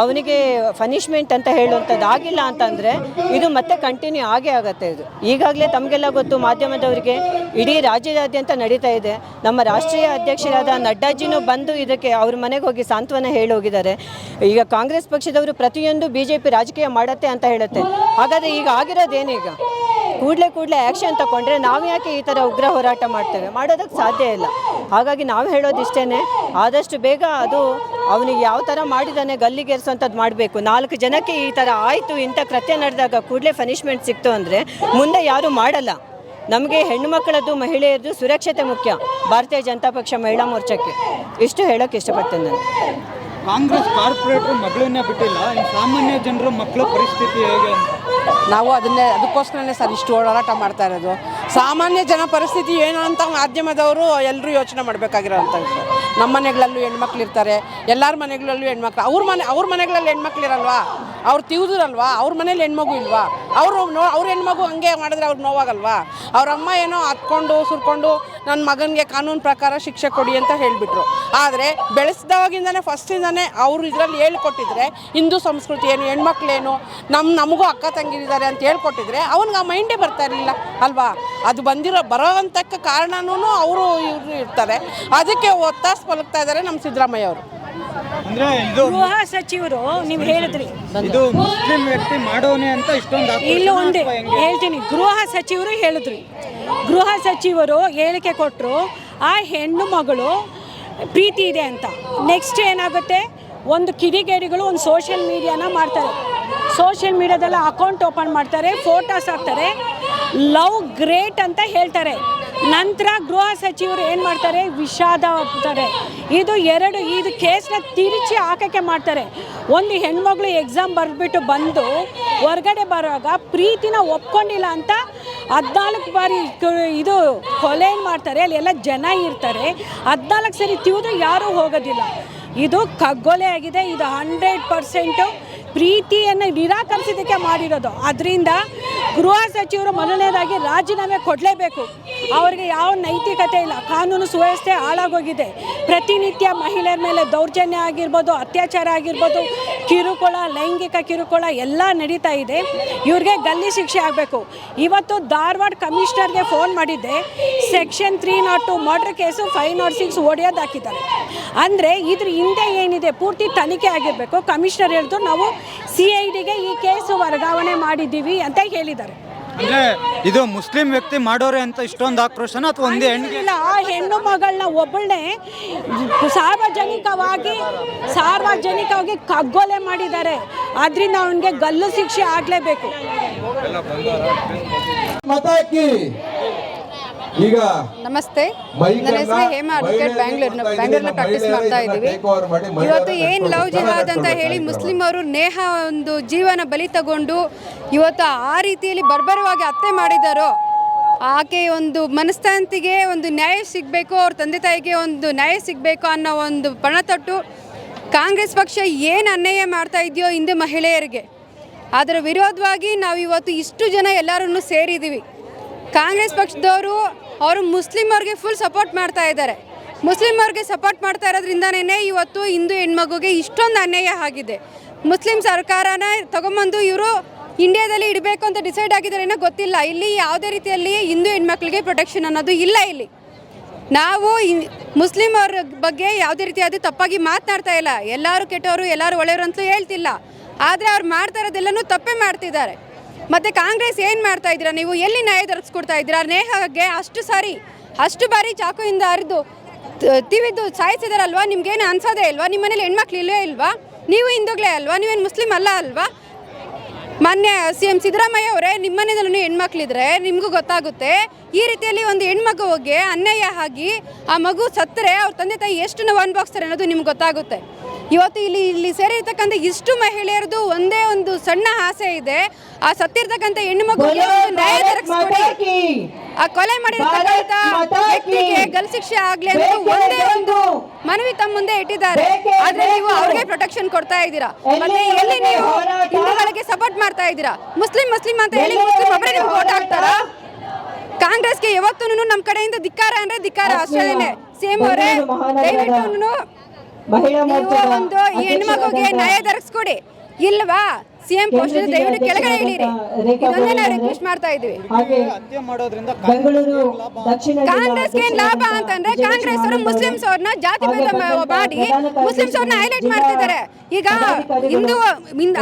ಅವನಿಗೆ ಪನಿಷ್ಮೆಂಟ್ ಅಂತ ಹೇಳುವಂಥದ್ದು ಆಗಿಲ್ಲ ಅಂತಂದರೆ ಇದು ಮತ್ತೆ ಕಂಟಿನ್ಯೂ ಆಗೇ ಆಗುತ್ತೆ ಇದು. ಈಗಾಗಲೇ ತಮಗೆಲ್ಲ ಗೊತ್ತು ಮಾಧ್ಯಮದವರಿಗೆ ಇಡೀ ರಾಜ್ಯದಾದ್ಯಂತ ನಡೀತಾ ಇದೆ. ನಮ್ಮ ರಾಷ್ಟ್ರೀಯ ಅಧ್ಯಕ್ಷರಾದ ನಡ್ಡಾಜಿನೂ ಬಂದು ಇದಕ್ಕೆ ಅವ್ರ ಮನೆಗೆ ಹೋಗಿ ಸಾಂತ್ವನ ಹೇಳಿ ಹೋಗಿದ್ದಾರೆ. ಈಗ ಕಾಂಗ್ರೆಸ್ ಪಕ್ಷದವರು ಪ್ರತಿಯೊಂದು ಬಿ ಜೆ ಪಿ ರಾಜಕೀಯ ಮಾಡತ್ತೆ ಅಂತ ಹೇಳುತ್ತೆ. ಹಾಗಾದರೆ ಈಗ ಆಗಿರೋದೇನೀಗ ಕೂಡಲೇ ಕೂಡಲೇ ಆ್ಯಕ್ಷನ್ ತಗೊಂಡ್ರೆ ನಾವು ಯಾಕೆ ಈ ಥರ ಉಗ್ರ ಹೋರಾಟ ಮಾಡ್ತೇವೆ? ಮಾಡೋದಕ್ಕೆ ಸಾಧ್ಯ ಇಲ್ಲ. ಹಾಗಾಗಿ ನಾವು ಹೇಳೋದಿಷ್ಟೇ ಆದಷ್ಟು ಬೇಗ ಅದು ಅವನಿಗೆ ಯಾವ ಥರ ಮಾಡಿದಾನೆ ಗಲ್ಲಿಗೇರಿಸುವಂಥದ್ದು ಮಾಡಬೇಕು. ನಾಲ್ಕು ಜನಕ್ಕೆ ಈ ಥರ ಆಯಿತು ಇಂಥ ಕೃತ್ಯ ನಡೆದಾಗ ಕೂಡಲೇ ಪನಿಷ್ಮೆಂಟ್ ಸಿಕ್ತು ಅಂದರೆ ಮುಂದೆ ಯಾರೂ ಮಾಡಲ್ಲ. ನಮಗೆ ಹೆಣ್ಣು ಮಕ್ಕಳದ್ದು ಮಹಿಳೆಯರದ್ದು ಸುರಕ್ಷತೆ ಮುಖ್ಯ ಭಾರತೀಯ ಜನತಾ ಪಕ್ಷ ಮಹಿಳಾ ಮೋರ್ಚಾಕ್ಕೆ. ಇಷ್ಟು ಹೇಳೋಕ್ಕೆ ಇಷ್ಟಪಡ್ತೇನೆ ನಾನು. ಕಾಂಗ್ರೆಸ್ ಕಾರ್ಪೊರೇಟರ್ ಮಗಳನ್ನೇ ಬಿಟ್ಟಿಲ್ಲ ಸಾಮಾನ್ಯ ಜನರ ಮಕ್ಕಳ ಪರಿಸ್ಥಿತಿ ಹೇಗೆ ನಾವು ಅದನ್ನೇ ಅದಕ್ಕೋಸ್ಕರನೇ ಸರ್ ಇಷ್ಟು ಹೋರಾಟ ಮಾಡ್ತಾ ಇರೋದು. ಸಾಮಾನ್ಯ ಜನ ಪರಿಸ್ಥಿತಿ ಏನು ಅಂತ ಮಾಧ್ಯಮದವರು ಎಲ್ಲರೂ ಯೋಚನೆ ಮಾಡಬೇಕಾಗಿರೋಂಥ ವಿಷಯ ನಮ್ಮ ಮನೆಗಳಲ್ಲೂ ಹೆಣ್ಮಕ್ಳು ಇರ್ತಾರೆ, ಎಲ್ಲರ ಮನೆಗಳಲ್ಲೂ ಹೆಣ್ಮಕ್ಳು, ಅವ್ರ ಮನೆ, ಅವ್ರ ಮನೆಗಳಲ್ಲಿ ಹೆಣ್ಮಕ್ಳು ಇರಲ್ವಾ? ಅವ್ರು ತಿವ್ದಿರಲ್ವಾ? ಅವ್ರ ಮನೇಲಿ ಹೆಣ್ಮಗು ಇಲ್ವಾ? ಅವರು ನೋ, ಅವ್ರ ಹೆಣ್ಮಗು ಹಂಗೆ ಮಾಡಿದ್ರೆ ಅವ್ರು ನೋವಾಗಲ್ವಾ? ಅವ್ರ ಅಮ್ಮ ಏನೋ ಹತ್ಕೊಂಡು ಸುರ್ಕೊಂಡು ನನ್ನ ಮಗನಿಗೆ ಕಾನೂನು ಪ್ರಕಾರ ಶಿಕ್ಷೆ ಕೊಡಿ ಅಂತ ಹೇಳಿಬಿಟ್ರು. ಆದರೆ ಬೆಳೆಸಿದವಾಗಿಂದನೇ, ಫಸ್ಟಿಂದನೇ ಅವರು ಇದರಲ್ಲಿ ಹೇಳ್ಕೊಟ್ಟಿದ್ರೆ, ಹಿಂದೂ ಸಂಸ್ಕೃತಿ ಏನು ಹೆಣ್ಮಕ್ಳೇನು ನಮ್ಮ ನಮಗೂ ಅಕ್ಕ ತಂಗಿರಿದ್ದಾರೆ ಅಂತ ಹೇಳ್ಕೊಟ್ಟಿದ್ರೆ, ಅವ್ನಿಗೆ ಆ ಮೈಂಡೇ ಬರ್ತಾ ಇರಲಿಲ್ಲ, ಅಲ್ವಾ? ಅದು ಬಂದಿರೋ ಬರೋವಂಥಕ್ಕೆ ಕಾರಣನೂ ಅವರು ಇವರು ಇರ್ತಾರೆ. ಅದಕ್ಕೆ ಒತ್ತಾಸ ಪಲಕ್ತಾ ಇದ್ದಾರೆ ನಮ್ಮ ಸಿದ್ದರಾಮಯ್ಯ ಅವರು. ಅಂದ್ರೆ ಇದು ಗೃಹ ಸಚಿವರು ನೀವು ಹೇಳಿದ್ರಿ. ಇದು ಮುಸ್ಲಿಂ ವ್ಯಕ್ತಿ ಮಾಡೋನೆ ಅಂತ ಇಷ್ಟೊಂದು ಇಲ್ಲ ಒಂದೇ ಹೇಳ್ತೀನಿ. ಗೃಹ ಸಚಿವರು ಹೇಳಿದ್ರು. ಗೃಹ ಸಚಿವರು ಹೇಳಿಕೆ ಕೊಟ್ಟರು ಆ ಹೆಣ್ಣು ಮಗಳು ಪ್ರೀತಿ ಇದೆ ಅಂತ. ನೆಕ್ಸ್ಟ್ ಏನಾಗುತ್ತೆ? ಒಂದು ಕಿಡಿಗೇಡಿಗಳು ಒಂದು ಸೋಷಿಯಲ್ ಮೀಡಿಯಾನ ಮಾಡ್ತಾರೆ. ಸೋಷಿಯಲ್ ಮೀಡಿಯಾದಲ್ಲಿ ಅಕೌಂಟ್ ಓಪನ್ ಮಾಡ್ತಾರೆ ಫೋಟೋಸ್ ಹಾಕ್ತಾರೆ. ಲವ್ ಗ್ರೇಟ್ ಅಂತ ಹೇಳ್ತಾರೆ. ನಂತರ ಗೃಹ ಸಚಿವರು ಏನು ಮಾಡ್ತಾರೆ? ವಿಷಾದ ಒಪ್ತಾರೆ ಇದು ಎರಡು, ಇದು ಕೇಸ್ನ ತಿರುಚಿ ಹಾಕೋಕ್ಕೆ ಮಾಡ್ತಾರೆ. ಒಂದು ಹೆಣ್ಮಗಳು ಎಕ್ಸಾಮ್ ಬರೆದ್ಬಿಟ್ಟು ಬಂದು ಹೊರಗಡೆ ಬರುವಾಗ ಪ್ರೀತಿನ ಒಪ್ಕೊಂಡಿಲ್ಲ ಅಂತ ಹದಿನಾಲ್ಕು ಬಾರಿ ಇದು ಕೊಲೆ ಏನು ಮಾಡ್ತಾರೆ? ಅಲ್ಲಿ ಎಲ್ಲ ಜನ ಇರ್ತಾರೆ. ಹದಿನಾಲ್ಕು ಸರಿ ತಿವಿದು ಯಾರೂ ಹೋಗೋದಿಲ್ಲ. ಇದು ಕಗ್ಗೊಲೆ ಆಗಿದೆ. ಇದು ಹಂಡ್ರೆಡ್ ಪರ್ಸೆಂಟು ಪ್ರೀತಿಯನ್ನು ನಿರಾಕರಿಸಿದ್ದಕ್ಕೆ ಮಾಡಿರೋದು. ಅದರಿಂದ ಗೃಹ ಸಚಿವರು ಮೊದಲನೇದಾಗಿ ರಾಜೀನಾಮೆ ಕೊಡಲೇಬೇಕು. ಅವರಿಗೆ ಯಾವ ನೈತಿಕತೆ ಇಲ್ಲ. ಕಾನೂನು ಸುವ್ಯವಸ್ಥೆ ಹಾಳಾಗೋಗಿದೆ. ಪ್ರತಿನಿತ್ಯ ಮಹಿಳೆಯರ ಮೇಲೆ ದೌರ್ಜನ್ಯ ಆಗಿರ್ಬೋದು, ಅತ್ಯಾಚಾರ ಆಗಿರ್ಬೋದು, ಕಿರುಕುಳ, ಲೈಂಗಿಕ ಕಿರುಕುಳ ಎಲ್ಲ ನಡೀತಾ ಇದೆ. ಇವ್ರಿಗೆ ಗಲ್ಲಿ ಶಿಕ್ಷೆ ಆಗಬೇಕು. ಇವತ್ತು ಧಾರವಾಡ ಕಮಿಷನರ್ಗೆ ಫೋನ್ ಮಾಡಿದ್ದೆ. Section three nought two murder case five nought six ಒಡೆಯೋದಾಕಿದ್ದಾರೆ ಅಂದರೆ ಇದ್ರ ಹಿಂದೆ ಏನಿದೆ? ಪೂರ್ತಿ ತನಿಖೆ ಆಗಿರಬೇಕು. ಕಮಿಷನರ್ ಹೇಳಿದ್ರು, ನಾವು ಸಿ ಐ ಡಿಗೆ ಈ ಕೇಸು ವರ್ಗಾವಣೆ ಮಾಡಿದ್ದೀವಿ ಅಂತ ಹೇಳಿದ್ದಾರೆ ಅಂದ್ರೆ ಇದು ಮುಸ್ಲಿಂ ವ್ಯಕ್ತಿ ಮಾಡೋರೆ ಅಂತ ಇಷ್ಟೊಂದು ಆಕ್ರೋಶನ ಅಥವಾ ಒಂದೇ ಹೆಣ್ಣಿಗೆ? ಇಲ್ಲ ಆ ಹೆಣ್ಣು ಮಗಳನ್ನ ಒಬ್ಬಳನ್ನೇ ಸಾರ್ವಜನಿಕವಾಗಿ ಸಾರ್ವಜನಿಕವಾಗಿ ಕಗ್ಗೊಲೆ ಮಾಡಿದ್ದಾರೆ. ಆದ್ರಿಂದ ಅವನಿಗೆ ಗಲ್ಲು ಶಿಕ್ಷೆ ಆಗಲೇಬೇಕು. ಮತ ಹಾಕಿ. ಈಗ ನಮಸ್ತೆ ನನ್ನ ಹೆಸರು ಹೇಮಾ ಅಡ್ವೊಕೇಟ್ ಬ್ಯಾಂಗ್ಳೂರ್ನ ಬ್ಯಾಂಗ್ಳೂರ್ನ ಪ್ರಾಕ್ಟೀಸ್. ಮಾಡ್ತಾ ಇದ್ದೀವಿ ಇವತ್ತು ಏನು ಲವ್ ಜಿಹಾದ್ ಅಂತ ಹೇಳಿ. ಮುಸ್ಲಿಂ ಅವರು ನೇಹ ಒಂದು ಜೀವನ ಬಲಿ ತಗೊಂಡು ಇವತ್ತು ಆ ರೀತಿಯಲ್ಲಿ ಬರ್ಬರವಾಗಿ ಹತ್ಯೆ ಮಾಡಿದ್ದಾರೋ ಆಕೆ ಒಂದು ಮನಸ್ತಾಂತಿಗೆ ಒಂದು ನ್ಯಾಯ ಸಿಗಬೇಕು ಅವ್ರ ತಂದೆ ತಾಯಿಗೆ ಒಂದು ನ್ಯಾಯ ಸಿಗಬೇಕು ಅನ್ನೋ ಒಂದು ಪಣತೊಟ್ಟು ಕಾಂಗ್ರೆಸ್ ಪಕ್ಷ ಏನು ಅನ್ಯಾಯ ಮಾಡ್ತಾ ಇದೆಯೋ ಹಿಂದೆ ಮಹಿಳೆಯರಿಗೆ ಅದರ ವಿರೋಧವಾಗಿ ನಾವು ಇವತ್ತು ಇಷ್ಟು ಜನ ಎಲ್ಲರೂ ಸೇರಿದ್ದೀವಿ ಕಾಂಗ್ರೆಸ್ ಪಕ್ಷದವರು, ಅವರು ಮುಸ್ಲಿಮವ್ರಿಗೆ ಫುಲ್ ಸಪೋರ್ಟ್ ಮಾಡ್ತಾ ಇದ್ದಾರೆ. ಮುಸ್ಲಿಮವ್ರಿಗೆ ಸಪೋರ್ಟ್ ಮಾಡ್ತಾ ಇರೋದ್ರಿಂದನೇ ಇವತ್ತು ಹಿಂದೂ ಹೆಣ್ಮಗುಗೆ ಇಷ್ಟೊಂದು ಅನ್ಯಾಯ ಆಗಿದೆ. ಮುಸ್ಲಿಂ ಸರ್ಕಾರನ ತಗೊಂಬಂದು ಇವರು ಇಂಡಿಯಾದಲ್ಲಿ ಇಡಬೇಕು ಅಂತ ಡಿಸೈಡ್ ಆಗಿದ್ದಾರೆ ಏನೋ ಗೊತ್ತಿಲ್ಲ. ಇಲ್ಲಿ ಯಾವುದೇ ರೀತಿಯಲ್ಲಿ ಹಿಂದೂ ಹೆಣ್ಮಕ್ಳಿಗೆ ಪ್ರೊಟೆಕ್ಷನ್ ಅನ್ನೋದು ಇಲ್ಲ ಇಲ್ಲಿ. ನಾವು ಮುಸ್ಲಿಮ್ ಮುಸ್ಲಿಂ ಅವ್ರ ಬಗ್ಗೆ ಯಾವುದೇ ರೀತಿಯಾದ ತಪ್ಪಾಗಿ ಮಾತನಾಡ್ತಾ ಇಲ್ಲ. ಎಲ್ಲರೂ ಕೆಟ್ಟವರು, ಎಲ್ಲರೂ ಒಳ್ಳೆಯವರು ಅಂತಲೂ ಹೇಳ್ತಿಲ್ಲ. ಆದರೆ ಅವ್ರು ಮಾಡ್ತಾ ಇರೋದೆಲ್ಲನೂ ತಪ್ಪೇ ಮಾಡ್ತಿದ್ದಾರೆ. ಮತ್ತು ಕಾಂಗ್ರೆಸ್ ಏನು ಮಾಡ್ತಾ ಇದ್ದೀರಾ? ನೀವು ಎಲ್ಲಿ ನ್ಯಾಯ ದೊರಕಿಸ್ಕೊಡ್ತಾ ಇದ್ದೀರಾ? ನೇಹಾಗೆ ಅಷ್ಟು ಸಾರಿ, ಅಷ್ಟು ಬಾರಿ ಚಾಕುವಿಂದ ಹರಿದು ತಿವಿದ್ದು ತಿವಿದು ಸಾಯಿಸಿದಾರಲ್ವಾ? ನಿಮ್ಗೇನು ಅನ್ಸೋದೇ ಇಲ್ವಾ? ನಿಮ್ಮ ಮನೇಲಿ ಹೆಣ್ಮಕ್ಳು ಇಲ್ಲೇ ಇಲ್ವಾ? ನೀವು ಹಿಂದೂಗಳೇ ಅಲ್ವಾ? ನೀವೇನು ಮುಸ್ಲಿಂ ಅಲ್ಲ ಅಲ್ವಾ? ಮೊನ್ನೆ ಸಿ ಎಂ ಸಿದ್ದರಾಮಯ್ಯ ಅವರೇ, ನಿಮ್ಮ ಮನೆಯಲ್ಲೂ ಹೆಣ್ಮಕ್ಳಿದ್ರೆ ನಿಮಗೂ ಗೊತ್ತಾಗುತ್ತೆ. ಈ ರೀತಿಯಲ್ಲಿ ಒಂದು ಹೆಣ್ಮಗುವಿಗೆ ಅನ್ಯಾಯ ಆಗಿ ಆ ಮಗು ಸತ್ತರೆ, ಅವ್ರ ತಂದೆ ತಾಯಿ ಎಷ್ಟು ನಾವು ಅನುಭವಿಸ್ತಾರೆ ಅನ್ನೋದು ನಿಮ್ಗೆ ಗೊತ್ತಾಗುತ್ತೆ. ಇವತ್ತು ಇಲ್ಲಿ ಇಲ್ಲಿ ಸೇರಿರ್ತಕ್ಕಂಥ ಇಷ್ಟು ಮಹಿಳೆಯರದು ಒಂದೇ ಒಂದು ಸಣ್ಣ ಆಸೆ ಇದೆ. ಆ ಸತ್ತಿರ್ತಕ್ಕಂಥ ಹೆಣ್ಣು ಮಗುಗೆ ನ್ಯಾಯ ದೊರಕಿಸ್ಕೊಡಿ ಆ ಕೊಲೆ ಮಾಡಿರ್ತಕ್ಕಂಥ ವ್ಯಕ್ತಿಗೆ ಗಲ್ ಶಿಕ್ಷೆ ಆಗ್ಲಿ ಅಂತ ಒಂದೇ ಒಂದು ಮನವಿ ತಮ್ಮ ಮುಂದೆ ಇಟ್ಟಿದ್ದಾರೆ. ಆದ್ರೆ ನೀವು ಅವ್ರಿಗೆ ಪ್ರೊಟೆಕ್ಷನ್ ಕೊಡ್ತಾ ಇದ್ದೀರಾ? ಮತ್ತೆ ಎಲ್ಲಿ ನೀವು ಹಿಂದೂಗಳಿಗೆ ಸಪೋರ್ಟ್ ಮಾಡ್ತಾ ಇದ್ದೀರಾ? ಮುಸ್ಲಿಂ ಮುಸ್ಲಿಂ ಅಂತ ಹೇಳಿ ಮುಸ್ಲಿಂ ಒಬ್ಬರೇ ನಿಮ್ಗೆ ವೋಟ್ ಹಾಕ್ತಾರಾ? ಕಾಂಗ್ರೆಸ್ಗೆ ಯಾವತ್ತೂ ನಮ್ಮ ಕಡೆಯಿಂದ ಧಿಕ್ಕಾರ ಅಂದ್ರೆ ಧಿಕ್ಕಾರ ಅಷ್ಟೇ ಸೇಮ್ ಅವರೇ. ದಯವಿಟ್ಟು ನೀವು ಒಂದು ಈ ಹೆಣ್ಮಗುಗೆ ನ್ಯಾಯ ದೊರಕಿಸ್ಕೊಡಿ. ಇಲ್ವಾ? ಸಿಎಂ ಪೋಸ್ಟ್ ದಯವಿಟ್ಟು ಕೆಳಗಡೆ ಇಳಿರಿ. ನಾವು ರಿಕ್ವೆಸ್ಟ್ ಮಾಡ್ತಾ ಇದೀವಿ ಹತ್ಯೆ ಮಾಡೋದ್ರಿಂದ ಬೆಂಗಳೂರು ದಕ್ಷಿಣ ಕಾಂಗ್ರೆಸ್ ಏನ್ ಲಾಭ ಅಂತಂದ್ರೆ ಕಾಂಗ್ರೆಸ್ ಅವರು ಮುಸ್ಲಿಮ್ಸ್ ಅವ್ರನ್ನ ಜಾತಿ ಭೇದ ಮಾಡಿ ಮುಸ್ಲಿಮ್ಸ್ ಅವ್ರನ್ನ ಹೈಲೈಟ್ ಮಾಡ್ತಿದ್ದಾರೆ. ಈಗ ಹಿಂದೂ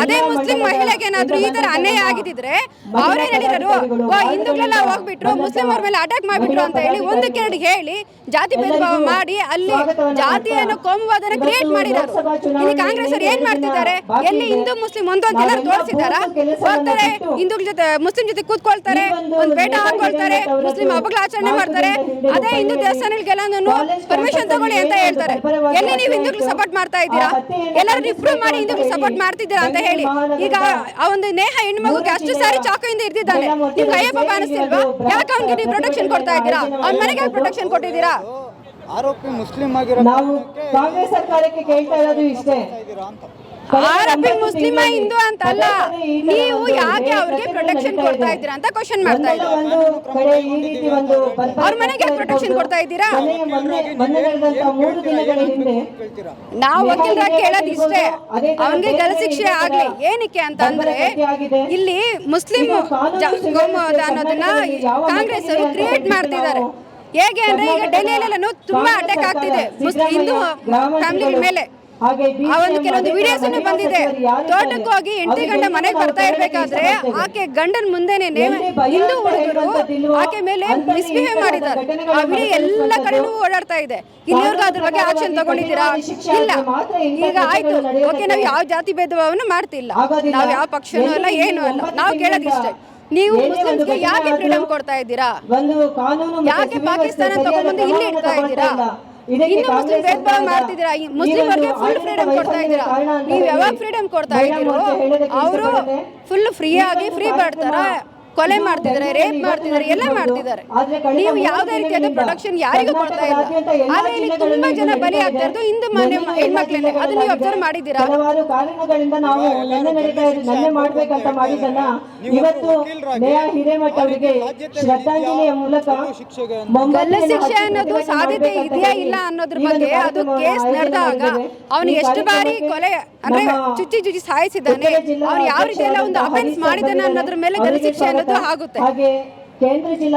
ಅದೇ ಮುಸ್ಲಿಂ ಮಹಿಳೆಗೆ ಏನಾದ್ರು ಈ ತರ ಅನ್ಯಾಯ ಆಗಿದ್ರೆ ಅವ್ರೇನ್ ಹೇಳಿದ್ರು ಓ ಹಿಂದೂಗಳೆಲ್ಲ ಹೋಗ್ಬಿಟ್ರು ಮುಸ್ಲಿಂ ಅವ್ರ ಮೇಲೆ ಅಟ್ಯಾಕ್ ಮಾಡ್ಬಿಟ್ರು ಅಂತ ಹೇಳಿ ಒಂದಕ್ಕೆ ಕೆರಡು ಹೇಳಿ ಜಾತಿ ಭೇದ ಮಾಡಿ ಅಲ್ಲಿ ಜಾತಿಯನ್ನು ಕೋಮುವಾದನ ಕ್ರಿಯೇಟ್ ಮಾಡಿದ್ದಾರೆ ಇಲ್ಲಿ ಕಾಂಗ್ರೆಸ್ ಅವ್ರು ಏನ್ ಮಾಡ್ತಿದ್ದಾರೆ? ಎಲ್ಲಿ ಹಿಂದೂ ಮುಸ್ಲಿಂ ಒಂದು ಅಂತ ಎಲ್ಲರೂ ತೋರಿಸಿದಾರ ಹೋಗ್ತಾರೆ ಹಿಂದೂಗಳ ಜೊತೆ ಮುಸ್ಲಿಂ ಜೊತೆ ಕೂತ್ಕೊಳ್ತಾರೆ ಒಂದು ಬೇಟ ಹಾಕೊಳ್ತಾರೆ ಮುಸ್ಲಿಂ ಹಬ್ಬಗಳ ಆಚರಣೆ ಮಾಡ್ತಾರೆ. ಅದೇ ಹಿಂದೂ ದೇವಸ್ಥಾನಗಳಿಗೆಲ್ಲ ಪರ್ಮಿಷನ್ ತಗೊಳ್ಳಿ ಅಂತ ಹೇಳ್ತಾರೆ. ಎಲ್ಲಿ ನೀವು ಹಿಂದೂಗಳು ಸಪೋರ್ಟ್ ಮಾಡ್ತಾ ಇದ್ದೀರಾ? ಎಲ್ಲರೂ ನೀವು ಪ್ರೂವ್ ಮಾಡಿ ಹಿಂದೂಗಳು ಸಪೋರ್ಟ್ ಮಾಡ್ತಿದ್ದೀರಾ ಅಂತ ಹೇಳಿ. ಈಗ ಆ ಒಂದು ನೇಹ ಹೆಣ್ಣು ಮಗುಗೆ ಅಷ್ಟು ಸಾರಿ ಚಾಕುಯಿಂದ ಇರ್ತಿದ್ದಾನೆ. ನೀವು ಅಯ್ಯಪ್ಪ ಕಾಣಿಸ್ತಿಲ್ವಾ ಯಾಕೆ ಅವ್ನಿಗೆ ನೀವು ಪ್ರೊಟೆಕ್ಷನ್ ಕೊಡ್ತಾ ಇದ್ದೀರಾ? ಅವ್ನ ಮನೆಗೆ ಪ್ರೊಟೆಕ್ಷನ್ ಕೊಟ್ಟಿದ್ದೀರಾ? ಆರೋಪಿ ಮುಸ್ಲಿಂ ಆಗಿರೋ ನಾವು ಕಾಂಗ್ರೆಸ್ ಸರ್ಕಾರಕ್ಕೆ ಕೇಳ್ತಾ ಇರೋದು ಇಷ್ಟೇ. ಅಂತ. ಆರೋಪಿ ಮುಸ್ಲಿಮ ಹಿಂದೂ ಅಂತ ಅಲ್ಲ. ನೀವು ಯಾಕೆ ಅವ್ರಿಗೆ ಪ್ರೊಟೆಕ್ಷನ್ ಕೊಡ್ತಾ ಇದ್ದೀರಾ ಅಂತ ಕ್ವಶನ್ ಮಾಡ್ತಾ ಇದ್ದೀರಾ ಅವ್ರ ಮನೆಗೆ ಪ್ರೊಟೆಕ್ಷನ್ ಕೊಡ್ತಾ ಇದ್ದೀರಾ? ನಾವು ವಕೀಲರ ಕೇಳೋದು ಇಷ್ಟೇ ಅವನಿಗೆ ಗಲ ಶಿಕ್ಷೆ ಆಗ್ಲಿ. ಏನಕ್ಕೆ ಅಂತ ಅಂದ್ರೆ ಇಲ್ಲಿ ಮುಸ್ಲಿಂ ಅನ್ನೋದನ್ನ ಕಾಂಗ್ರೆಸ್ ಅವರು ಕ್ರಿಯೇಟ್ ಮಾಡ್ತಿದ್ದಾರೆ. ಹೇಗೆ ಅಂದ್ರೆ ಈಗ ಡೆಲ್ಲಿಯಲ್ಲೂ ತುಂಬಾ ಅಟ್ಯಾಕ್ ಆಗ್ತಿದೆ. ಮುಸ್ಲಿಂ ಹಿಂದೂ ಫ್ಯಾಮಿಲಿ ಮೇಲೆ. ಆ ಒಂದು ಕೆಲವೊಂದು ವಿಡಿಯೋಸ್ ಬಂದಿದೆ. ತೋಟಕ್ಕೆ ಹೋಗಿ ಹೆಂಡತಿ ಗಂಡ ಮನೆಗೆ ಬರ್ತಾ ಇರ್ಬೇಕಾದ್ರೆ ಆಕೆ ಗಂಡನ ಮುಂದೆನೆ ಹಿಂದೂ ಹುಡುಗರು ಆಕೆ ಮೇಲೆ ಮಿಸ್ಬಿಹೇವ್ ಮಾಡಿದ್ದಾರೆ. ಆ ವಿಡಿಯೋ ಎಲ್ಲ ಕಡೆನೂ ಓಡಾಡ್ತಾ ಇದೆ. ಇಲ್ಲಿವರೆಗೂ ಅದ್ರ ಬಗ್ಗೆ ಆಕ್ಷನ್ ತಗೊಂಡಿದ್ದೀರಾ? ಇಲ್ಲ. ಈಗ ಆಯ್ತು. ಓಕೆ ನಾವು ಯಾವ ಜಾತಿ ಭೇದಭಾವನ ಮಾಡ್ತಿಲ್ಲ. ನಾವು ಯಾವ ಪಕ್ಷನೂ ಅಲ್ಲ ಏನೂ ಅಲ್ಲ. ನಾವು ಕೇಳೋದು ಇಷ್ಟೇ ನೀವು ಮುಸ್ಲಿಮ್ಸ್ಗೆ ಯಾಕೆ ಫ್ರೀಡಮ್ ಕೊಡ್ತಾ ಇದ್ದೀರಾ? ಯಾಕೆ ಪಾಕಿಸ್ತಾನ ತಗೊಂಡ್ಬಂದು ಇಲ್ಲಿ ಇಡ್ತಾ ಇದ್ದೀರಾ? ಇನ್ನು ಮುಸ್ಲಿಂ ಕಾಂಗ್ರೆಸ್ ಭೇದ ಭಾವ ಮಾಡ್ತಿದ್ದೀರಾ? ಈ ಫುಲ್ ಫ್ರೀಡಮ್ ಕೊಡ್ತಾ ಇದ್ದೀರಾ? ನೀವು ಯಾವಾಗ ಹೇಳಿ ಫ್ರೀಡಮ್ ಕೊಡ್ತಾ ಇದ್ದೀರೋ? ಅವರು ಫುಲ್ ಫ್ರೀ ಆಗಿ ಫ್ರೀ ಬರ್ತಾರ ಮಾಡ್ತಾರ? ಕೊಲೆ ಮಾಡ್ತಿದ್ದಾರೆ ರೇಪ್ ಮಾಡ್ತಿದ್ದಾರೆ ಎಲ್ಲ ಮಾಡ್ತಿದ್ದಾರೆ. ನೀವು ಯಾವುದೇ ರೀತಿಯಾದ ಪ್ರೊಡಕ್ಷನ್ ಯಾರಿಗೂ ಕೊಡ್ತಾ ಇಲ್ಲ. ಆದ್ರೆ ಇಲ್ಲಿ ತುಂಬಾ ಜನ ಬಲಿ. ಆಗ್ತಾ ಇರೋದು ಹಿಂದೂ ಮನೆ ಹೆಣ್ಮಕ್ಳನ್ನೇ. ಅದು ನೀವು ಅಬ್ಸರ್ವ್ ಮಾಡಿದ್ದೀರಾ? ಹಲವಾರು ಕಾರಣಗಳಿಂದ ನಾವು ನೆನ್ನೆ ನಡೀತಾ ಇರೋದು ನೆನ್ನೆ ಮಾಡ್ಬೇಕಂತ ಮಾಡಿದ್ದನ್ನ. ಇವತ್ತು ನೇಹ ಹಿರೇಮಠ ಅವರಿಗೆ ಶ್ರದ್ಧಾಂಜಲಿಯ ಮೂಲಕ ಗಲ್ಲ ಶಿಕ್ಷೆ ಅನ್ನೋದು ಸಾಧ್ಯತೆ ಇದೆಯಾ ಇಲ್ಲ ಅನ್ನೋದ್ರ ಬಗ್ಗೆ ಅದು ಕೇಸ್ ನಡೆದಾಗ ಅವನು ಎಷ್ಟು ಬಾರಿ ಕೊಲೆ ಅಂದ್ರೆ ಚುಚ್ಚಿ ಚುಚ್ಚಿ ಸಾಯಿಸಿದ್ದಾನೆ. ಅವ್ರು ಯಾವ ರೀತಿ ಎಲ್ಲ ಒಂದು ಅಫೆನ್ಸ್ ಮಾಡಿದ್ದಾನೆ ಅನ್ನೋದ್ರ ಮೇಲೆ ಗಲ್ಲ ಶಿಕ್ಷೆ ಅನ್ನೋದು ಆಗುತ್ತೆ. ಹಾಗೆ ಕೇಂದ್ರ ಜಿಲ್ಲಾ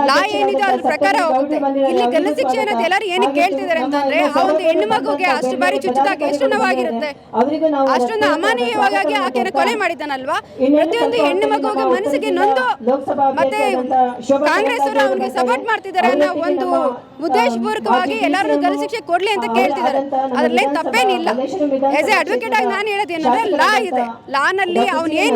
ಲಾ ಏನಿದೆ ಅದ್ರ ಪ್ರಕಾರ ಹೋಗುತ್ತೆ ಇಲ್ಲಿ ಗಲ್ಲಶಿಕ್ಷೆ ಅನ್ನೋದು ಎಲ್ಲರೂ ಏನಕ್ಕೆ ಕೇಳ್ತಿದ್ದಾರೆ ಅಂತಂದ್ರೆ ಆ ಒಂದು ಹೆಣ್ಣು ಮಗುಗೆ ಅಷ್ಟು ಬಾರಿ ಚುಚ್ಚಿದಾಗ ಎಷ್ಟು ನೋವಾಗಿರುತ್ತೆ? ಅವರಿಗೂ ನಾವು ಅಷ್ಟೊಂದು ಅಮಾನವೀಯವಾಗಿ ಆಕೆನ ಕೊಲೆ ಮಾಡಿದ್ದಾನಲ್ವಾ? ಪ್ರತಿಯೊಂದು ಹೆಣ್ಣು ಮಗುವಿಗೆ ಮನಸ್ಸಿಗೆ ನೊಂದು ಮತ್ತೆ ಕಾಂಗ್ರೆಸ್ ಅವರು ಅವನಿಗೆ ಸಪೋರ್ಟ್ ಮಾಡ್ತಿದ್ದಾರೆ ಅನ್ನೋ ಒಂದು ಉದ್ದೇಶಪೂರ್ವಕವಾಗಿ ಎಲ್ಲರೂ ಗಲ್ಲು ಶಿಕ್ಷೆ ಕೊಡ್ಲಿ ಅಂತ ಕೇಳ್ತಿದ್ದಾರೆ. ಅದ್ರಲ್ಲಿ ತಪ್ಪೇನಿಲ್ಲ. ಎಸ್ ಎ ಅಡ್ವೊಕೇಟ್ ಆಗಿ ನಾನು ಹೇಳೋದು ಏನಂದ್ರೆ ಲಾ ಇದೆ. ಲಾ ನಲ್ಲಿ ಅವನು ಏನ್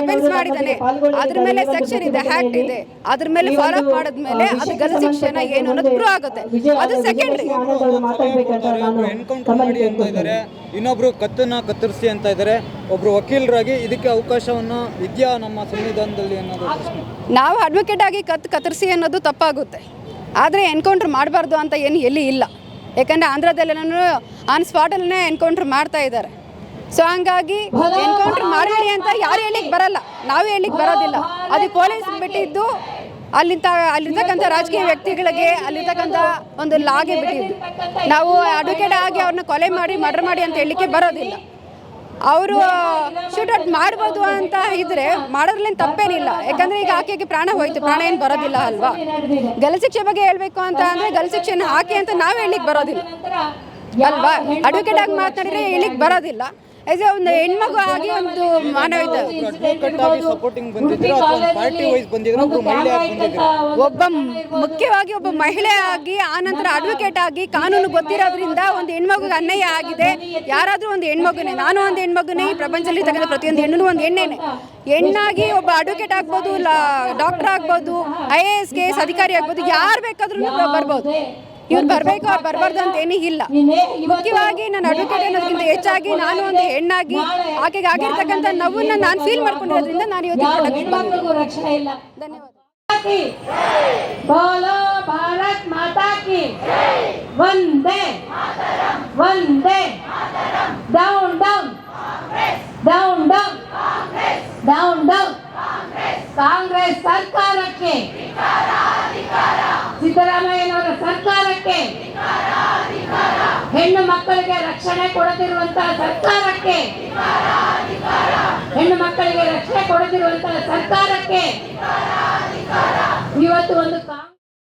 ಅಫೆನ್ಸ್ ಮಾಡಿದ್ದಾನೆ? ಅದ್ರ ಮೇಲೆ ಸೆಕ್ಷನ್ ಇದೆ ಹ್ಯಾಕ್ಟ್ ಇದೆ. ಅದ್ರ ಮೇಲೆ ಫಾಲೋ ಅಪ್ ಮಾಡಿದ್ಮೇಲೆ ಅದು ಗಲ್ಲು ಶಿಕ್ಷಣ ಏನು ಅನ್ನೋದು ಪ್ರೂವ್ ಆಗುತ್ತೆ. ಅದು ಸೆಕೆಂಡ್ರಿ ಎನ್ಕೌಂಟರ್ ಮಾಡಿ ಅಂತ ಇದ್ದಾರೆ. ಇನ್ನೊಬ್ರು ಕತ್ತನ್ನ ಕತ್ತರಿಸಿ ಅಂತ ಇದ್ದಾರೆ. ಒಬ್ರು ವಕೀಲರಾಗಿ ಇದಕ್ಕೆ ಅವಕಾಶವನ್ನು ಇದೆಯಾ ನಮ್ಮ ಸಂವಿಧಾನದಲ್ಲಿ ಅನ್ನೋದು ನಾವು ಅಡ್ವೊಕೇಟ್ ಆಗಿ ಕತ್ ಕತ್ತರಿಸಿ ಅನ್ನೋದು ತಪ್ಪಾಗುತ್ತೆ. ಆದರೆ ಎನ್ಕೌಂಟರ್ ಮಾಡಬಾರ್ದು ಅಂತ ಏನು ಎಲ್ಲಿ ಇಲ್ಲ. ಯಾಕಂದ್ರೆ ಆಂಧ್ರದಲ್ಲಿ ಆನ್ ಸ್ಪಾಟಲ್ಲೇ ಎನ್ಕೌಂಟರ್ ಮಾಡ್ತಾ ಇದ್ದಾರೆ. ಸೊ ಹಂಗಾಗಿ ಎನ್ಕೌಂಟರ್ ಮಾಡಬೇಡಿ ಅಂತ ಯಾರು ಹೇಳಿಕ್ ಬರಲ್ಲ. ನಾವು ಹೇಳಿಕ್ ಬರೋದಿಲ್ಲ. ಅದು ಪೊಲೀಸ್ ಬಿಟ್ಟಿದ್ದು ಅಲ್ಲಿಂದ ಅಲ್ಲಿರ್ತಕ್ಕಂಥ ರಾಜಕೀಯ ವ್ಯಕ್ತಿಗಳಿಗೆ ಅಲ್ಲಿರ್ತಕ್ಕಂಥ ಒಂದು ಲಾಗೆ ಬಿಟ್ಟಿದ್ದು ನಾವು ಅಡ್ವೊಕೇಟ್ ಆಗಿ ಅವ್ರನ್ನ ಕೊಲೆ ಮಾಡಿ ಮರ್ಡರ್ ಮಾಡಿ ಅಂತ ಹೇಳಲಿಕ್ಕೆ ಬರೋದಿಲ್ಲ. ಅವರು ಶೂಟೌಟ್ ಮಾಡ್ಬೋದು ಅಂತ ಇದ್ರೆ ಮಾಡೋದ್ರಲ್ಲಿ ತಪ್ಪೇನಿಲ್ಲ. ಯಾಕಂದ್ರೆ ಈಗ ಆಕೆಗೆ ಪ್ರಾಣ ಹೋಯ್ತು, ಪ್ರಾಣ ಏನು ಬರೋದಿಲ್ಲ ಅಲ್ವಾ? ಗಲಶಿಕ್ಷೆ ಬಗ್ಗೆ ಹೇಳಬೇಕು ಅಂತ ಅಂದ್ರೆ ಗಲಶಿಕ್ಷೆನ ಹಾಕಿ ಅಂತ ನಾವು ಹೇಳಲಿಕ್ಕೆ ಬರೋದಿಲ್ಲ. ಅಲ್ವಾ? ಅಡ್ವೊಕೇಟ್ ಆಗಿ ಮಾತಾಡಿದ್ರೆ ಹೇಳಿಕ್ ಬರೋದಿಲ್ಲ. ಆಸ್ ಎ ಒಂದು ಹೆಣ್ಮಗು ಆಗಿ ಒಂದು ಮಾನವ ಒಬ್ಬ ಮುಖ್ಯವಾಗಿ ಒಬ್ಬ ಮಹಿಳೆ ಆಗಿ ಆನಂತರ ಅಡ್ವೊಕೇಟ್ ಆಗಿ ಕಾನೂನು ಗೊತ್ತಿರೋದ್ರಿಂದ ಒಂದು ಹೆಣ್ಮಗುಗೆ ಅನ್ಯಾಯ ಆಗಿದೆ. ಯಾರಾದರೂ ಒಂದು ಹೆಣ್ಮಗುನೇ ನಾನು ಒಂದು ಹೆಣ್ಮಗುನೇ ಈ ಪ್ರಪಂಚದಲ್ಲಿ ತೆಗೆದ ಪ್ರತಿಯೊಂದು ಹೆಣ್ಣು ಒಂದು ಹೆಣ್ಣೇನೆ. ಹೆಣ್ಣಾಗಿ ಒಬ್ಬ ಅಡ್ವೊಕೇಟ್ ಆಗ್ಬೋದು ಡಾಕ್ಟರ್ ಆಗ್ಬೋದು I A S K S ಅಧಿಕಾರಿ ಆಗ್ಬೋದು ಯಾರು ಬೇಕಾದ್ರೂ ಬರ್ಬೋದು. ಇವ್ರು ಬರಬೇಕು ಅವ್ರು ಬರಬಾರ್ದು ಅಂತ ಏನೂ ಇಲ್ಲ. ಮುಖ್ಯವಾಗಿ ನಾನು ಅಡ್ವೊಕೇಟ್ ಅನ್ನೋದಕ್ಕಿಂತ ಹೆಚ್ಚಾಗಿ ನಾನು ಒಂದು ಹೆಣ್ಣಾಗಿ ಆಕೆಗೆ ಆಗಿರ್ತಕ್ಕಂಥ ನೋವನ್ನ ನಾನು ಫೀಲ್ ಮಾಡ್ಕೊಂಡಿರೋದ್ರಿಂದ ನಾನು ಇವತ್ತು ರಕ್ಷಣೆ ಇಲ್ಲ. ಧನ್ಯವಾದ. ಬೋಲೋ ಭಾರತ್ ಮಾತಾಕಿ. ಕಿ ವಂದೇ. Vande. Down down down down down down Congress ಸರ್ಕಾರಕ್ಕೆ. ಸಿದ್ದರಾಮಯ್ಯನವರ ಸರ್ಕಾರಕ್ಕೆ. ಹೆಣ್ಣು ಮಕ್ಕಳಿಗೆ ರಕ್ಷಣೆ ಕೊಡದಿರುವಂತಹ ಸರ್ಕಾರಕ್ಕೆ. ಹೆಣ್ಣು ಮಕ್ಕಳಿಗೆ ರಕ್ಷಣೆ ಕೊಡದಿರುವಂತಹ ಸರ್ಕಾರಕ್ಕೆ. ಇವತ್ತು ಒಂದು